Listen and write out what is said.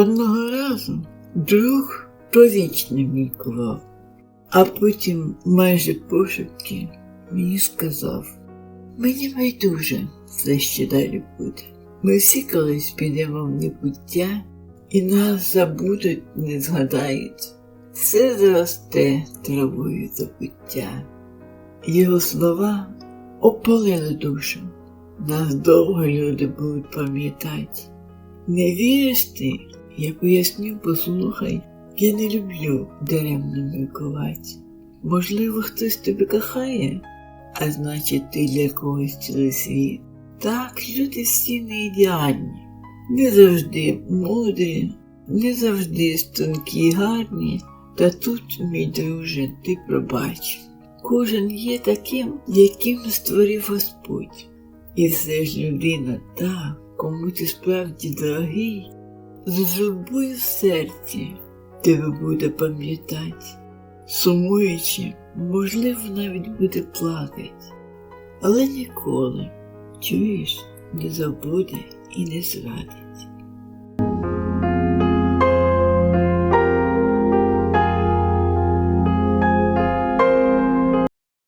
Одного разу друг повічно міркував, а потім майже пошепки мені сказав, мені байдуже все, що далі буде. Ми всі колись підемо в небуття, і нас забудуть, не згадають. Все заросте травою забуття. Його слова опалили душу. Нас довго люди будуть пам'ятати. Не віриш ти? Я поясню, послухай, я не люблю даремно міркувати. Можливо, хтось тебе кохає, а значить, ти для когось цілий світ. Так, люди всі не ідеальні, не завжди мудрі, не завжди тонкі й гарні, та тут, мій друже, ти пробач. Кожен є таким, яким створив Господь. І все ж людина та, кому ти справді дорогий, з журбою в серці. Тебе буде пам'ятати, сумуючи, можливо, навіть буде плакати, але ніколи, чуєш, не забуде і не зрадить.